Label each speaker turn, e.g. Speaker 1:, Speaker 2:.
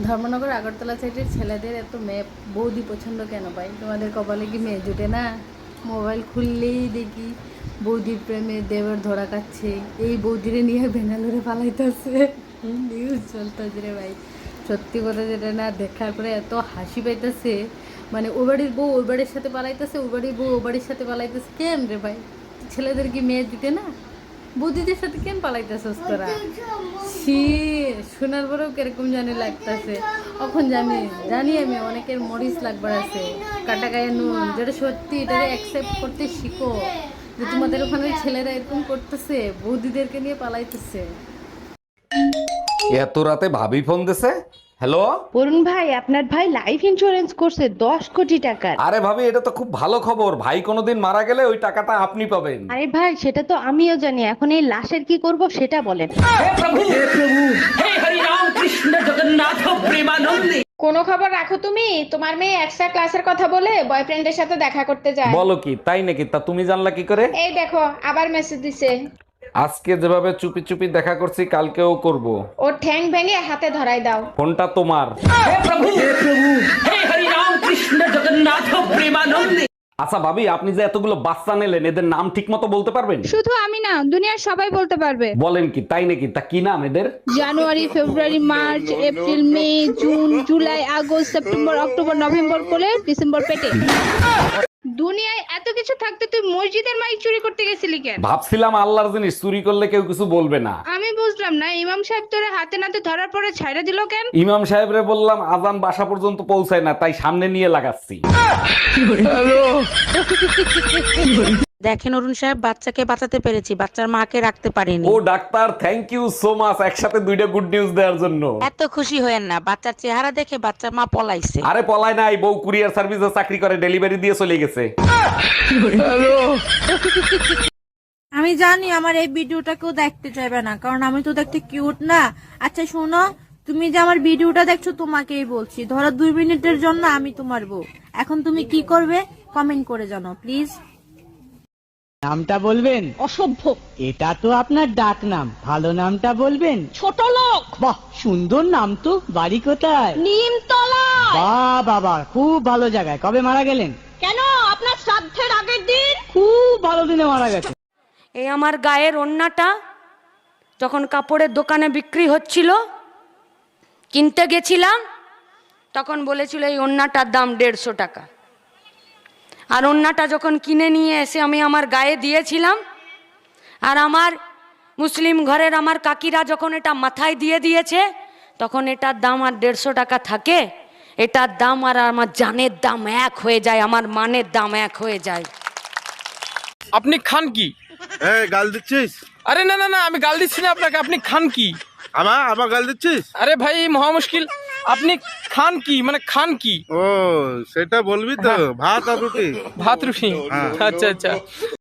Speaker 1: ধর্মনগর আগরতলা সাইডের ছেলেদের এত মেয়ে বৌদি পছন্দ কেন পাই তোমাদের কপালে কি মেয়ে জুটে না? মোবাইল খুললেই দেখি বৌদির প্রেমে দেবের ধরা কাচ্ছে এই বৌদিরে নিয়ে বেঙ্গালুরে পালাইতেছে নিউজ চলতেছে রে ভাই। সত্যি কথা যেটা না, দেখার পরে এত হাসি পাইতেছে। মানে ও বাড়ির বউ ওই বাড়ির সাথে পালাইতেছে, ও বাড়ির বউ ও বাড়ির সাথে পালাইতেছে। কেন রে ভাই? ছেলেদের কি মেয়ে জুটে না? বৌদিদের সাথে কেন পালাইতেছস তোরা? ছি শোনার পরেও কীরকম জানি লাগতেছে। এখন জানি? জানি আমি, অনেকের মরিচ লাগবার আছে, কাটা গায়ে নুন। যেটা সত্যি এটা অ্যাকসেপ্ট করতে শিখো। যে তোমাদের ওখানে ছেলেরা এরকম করতেছে বৌদিদেরকে নিয়ে পালাইতেছে।
Speaker 2: এত রাতে ভাবি ফোন দিছে? হ্যালো?
Speaker 3: অরুণ ভাই আপনার ভাই লাইফ ইন্স্যুরেন্স করছে দশ কোটি টাকার।
Speaker 2: আরে ভাবি এটা তো খুব ভালো খবর। ভাই কোনোদিন মারা গেলে ওই টাকাটা আপনি পাবেন।
Speaker 3: আরে ভাই সেটা তো আমিও জানি। এখন এই লাশের কি করব সেটা বলেন।
Speaker 4: কোনো খবর রাখো তুমি? তোমার মেয়ে এক্সট্রা ক্লাসের কথা বলে বয়ফ্রেন্ডের সাথে দেখা করতে যায়।
Speaker 2: বলো কি তাই নাকি? তা তুমি জানলা কি করে?
Speaker 4: এই দেখো আবার মেসেজ দিছে।
Speaker 2: আজকে যেভাবে চুপি চুপি দেখা করছি কালকেও করব।
Speaker 4: ওর ঠ্যাং ভেঙে হাতে ধরাই দাও।
Speaker 2: ফোনটা তোমার। আচ্ছা ভাবি আপনি যে এতগুলো বাচ্চা নিলেন এদের নাম ঠিক মতো বলতে পারবেন?
Speaker 5: শুধু আমি না দুনিয়ার সবাই বলতে পারবে।
Speaker 2: বলেন কি তাই নাকি? তা কি নাম এদের?
Speaker 5: January February March April May June July August September October November করে ডিসেম্বর পেটে দুনিয়ায় এত কিছু থাকতে তুই মসজিদের মাইক চুরি করতে গেছিলি কেন?
Speaker 2: ভাবছিলাম আল্লাহর জিনিস চুরি করলে কেউ কিছু বলবে না।
Speaker 5: আমি বুঝলাম না ইমাম সাহেব তোরে হাতে নাতে ধরার পরে ছাইড়া দিল কেন?
Speaker 2: ইমাম সাহেবরে বললাম আজান বাসা পর্যন্ত পৌঁছায় না তাই সামনে নিয়ে লাগাচ্ছি।
Speaker 6: দেখেন অরুণ সাহেব বাচ্চাকে বাঁচাতে পেরেছি বাচ্চার মাকে রাখতে পারিনি।
Speaker 2: ও doctor thank you so much একসাথে দুইটা গুড নিউজ দেওয়ার জন্য।
Speaker 6: এত খুশি হয়েন না বাচ্চার চেহারা দেখে বাচ্চার মা পলাইছে।
Speaker 2: আরে পলায় নাই বউ কুরিয়ার সার্ভিসে চাকরি করে ডেলিভারি দিয়ে চলে গেছে।
Speaker 7: আমি জানি আমার এই ভিডিওটা কেউ দেখতে চাইবে না কারণ আমি তো দেখতে কিউট না। আচ্ছা শোনো তুমি যে আমার ভিডিওটা দেখছ তোমাকেই বলছি ধরো দুই মিনিটের জন্য আমি তোমার বউ। এখন তুমি কি করবে কমেন্ট করে জানো প্লিজ
Speaker 8: নামটা বলবেন? অসভ্য। এটা তো আপনার ডাক নাম। ভালো নামটা বলবেন? ছোট লোক। বাহ সুন্দর নাম তো। বাড়ি কোথায়? নিমতলা বাহ বাবা খুব ভালো জায়গায়। কবে মারা গেলেন? কেন? আপনার শ্রাদ্ধের আগের দিন? খুব ভালো দিনে মারা গেছে।
Speaker 6: এই আমার গায়ের ওন্নাটা যখন কাপড়ের দোকানে বিক্রি হচ্ছিল কিনতে গেছিলাম তখন বলেছিল এই ওন্নাটার দাম দেড়শো টাকা। আর ওন্নাটা যখন কিনে নিয়ে এসে আমি আমার গায়ে দিয়েছিলাম আর আমার মুসলিম ঘরের আমার কাকিরা যখন এটা মাথায় দিয়ে দিয়েছে তখন এটার দাম আর দেড়শো টাকা থাকে। এটার দাম আর আমার জানের দাম এক হয়ে যায় আমার মানের দাম এক হয়ে যায়।
Speaker 9: আপনি খান কি?
Speaker 10: গাল দিচ্ছিস?
Speaker 9: আরে না না না আমি গাল দিচ্ছি না আপনাকে আপনি খান কি?
Speaker 10: আমা আমার গাল দিচ্ছিস?
Speaker 9: আরে ভাই মহা মুশকিল। আপনি খান কি? মানে খান কি?
Speaker 10: ও সেটা বলবি তো। ভাত আর রুটি?
Speaker 9: ভাত রুটি।
Speaker 10: হ্যাঁ।
Speaker 9: আচ্ছা আচ্ছা।